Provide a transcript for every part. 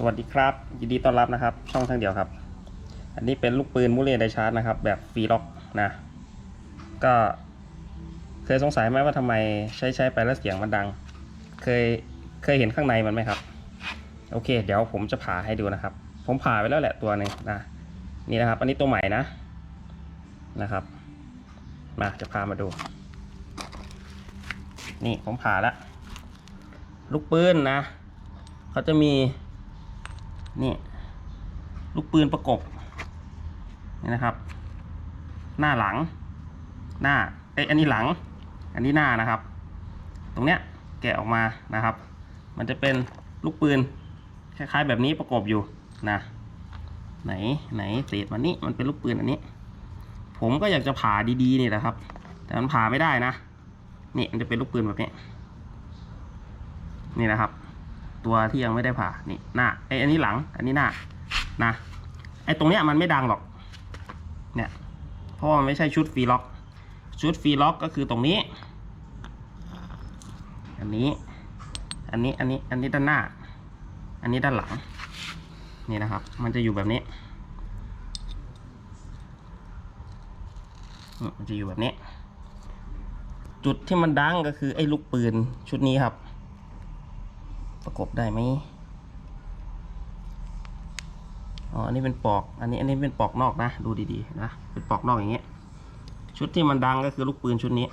สวัสดีครับ ยินดีต้อนรับนะครับ ช่องทางเดียวครับ อันนี้เป็นลูกปืนมูเลไดชาร์จนะครับ แบบฟรีล็อกนะ ก็เคยสงสัยไหมว่าทำไมใช้ใช้ไปแล้วเสียงมันดัง เคยเคยเห็นข้างในมันไหมครับ โอเค เดี๋ยวผมจะผ่าให้ดูนะครับ ผมผ่าไปแล้วแหละตัวหนึ่งนะนี่นะครับ อันนี้ตัวใหม่นะนะครับ มาจะพามาดู นี่ผมผ่าแล้วลูกปืนนะเขาจะมี นี่ ลูกปืนประกบ นี่นะครับ หน้าหลัง หน้าเอ้อันนี้หลัง อันนี้หน้านะครับ ตรงเนี้ยแกะออกมานะครับ มันจะเป็นลูกปืนคล้ายๆแบบนี้ประกบอยู่นะไหนไหนเศษมันนี่มันเป็นลูกปืนอันนี้ ผมก็อยากจะผ่าดีๆนี่แหละครับ แต่มันผ่าไม่ได้นะนี่มันจะเป็นลูกปืนแบบนี้ นี่นะครับ ตัวที่ยังไม่ได้ผ่านี่หน้าไออันนี้หลัง อันนี้หน้านะไอตรงเนี้ยมันไม่ดังหรอกเนี่ยเพราะมันไม่ใช่ชุดฟีล็อก ชุดฟีล็อกก็คือตรงนี้ อันนี้ อันนี้อันนี้อันนี้ด้านหน้า อันนี้ด้านหลังนี่นะครับ มันจะอยู่แบบนี้มมันจะอยู่แบบนี้ จุดที่มันดังก็คือไอ้ลูกปืนชุดนี้ครับ ประกบได้ไหมอ๋อ อันนี้เป็นปอก อันนี้ อันนี้เป็นปอกนอกนะ ดูดีๆนะ เป็นปอกนอกอย่างเงี้ย ชุดที่มันดังก็คือลูกปืนชุดนี้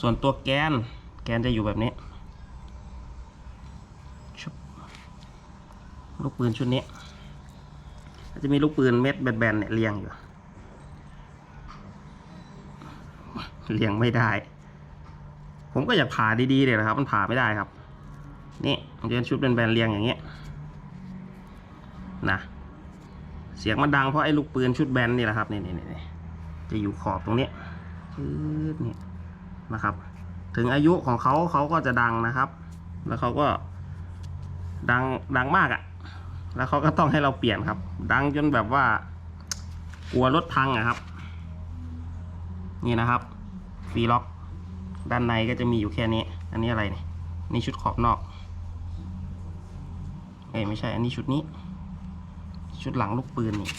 ส่วนตัวแกน แกนจะอยู่แบบนี้ชุบลูกปืนชุดนี้ จะมีลูกปืนเม็ดแบนๆเนี่ยเรียงอยู่ เรียงไม่ได้ ผมก็อยากผ่าดีๆเลยนะครับ มันผ่าไม่ได้ครับ นี่มันจะเป็นชุดเป็นแบนเรียงอย่างเงี้ยนะเสียงมันดังเพราะไอ้ลูกปืนชุดแบนนี่แหละครับนี่นี่นี่จะอยู่ขอบตรงนี้ชืดนี่นะครับ ถึงอายุของเขาเขาก็จะดังนะครับ แล้วเขาก็ดังดังมากอะ่ะ แล้วเขาก็ต้องให้เราเปลี่ยนครับ ดังจนแบบว่ากลัวรถพังอะครับ นี่นะครับฟีล็อก ด้านในก็จะมีอยู่แค่นี้ อันนี้อะไรเนี่ย นี่ชุดขอบนอก เอ้ยไม่ใช่ อันนี้ชุดนี้ ชุดหลังลูกปืนนี่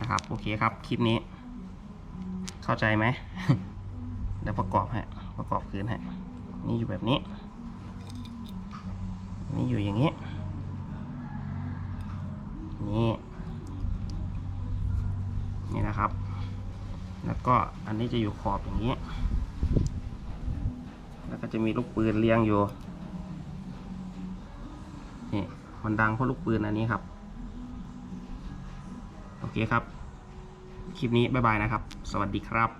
นะครับ โอเคครับ คลิปนี้ เข้าใจไหมเดี๋ยวประกอบให้ประกอบคืนให้นี่อยู่แบบนี้ นี่อยู่อย่างนี้ นี่ นี่นะครับ แล้วก็อันนี้จะอยู่ขอบอย่างนี้ ก็จะมีลูกปืนเรียงอยู่ นี่มันดังเพราะลูกปืนอันนี้ครับ โอเคครับ คลิปนี้ บ๊ายบายนะครับ สวัสดีครับ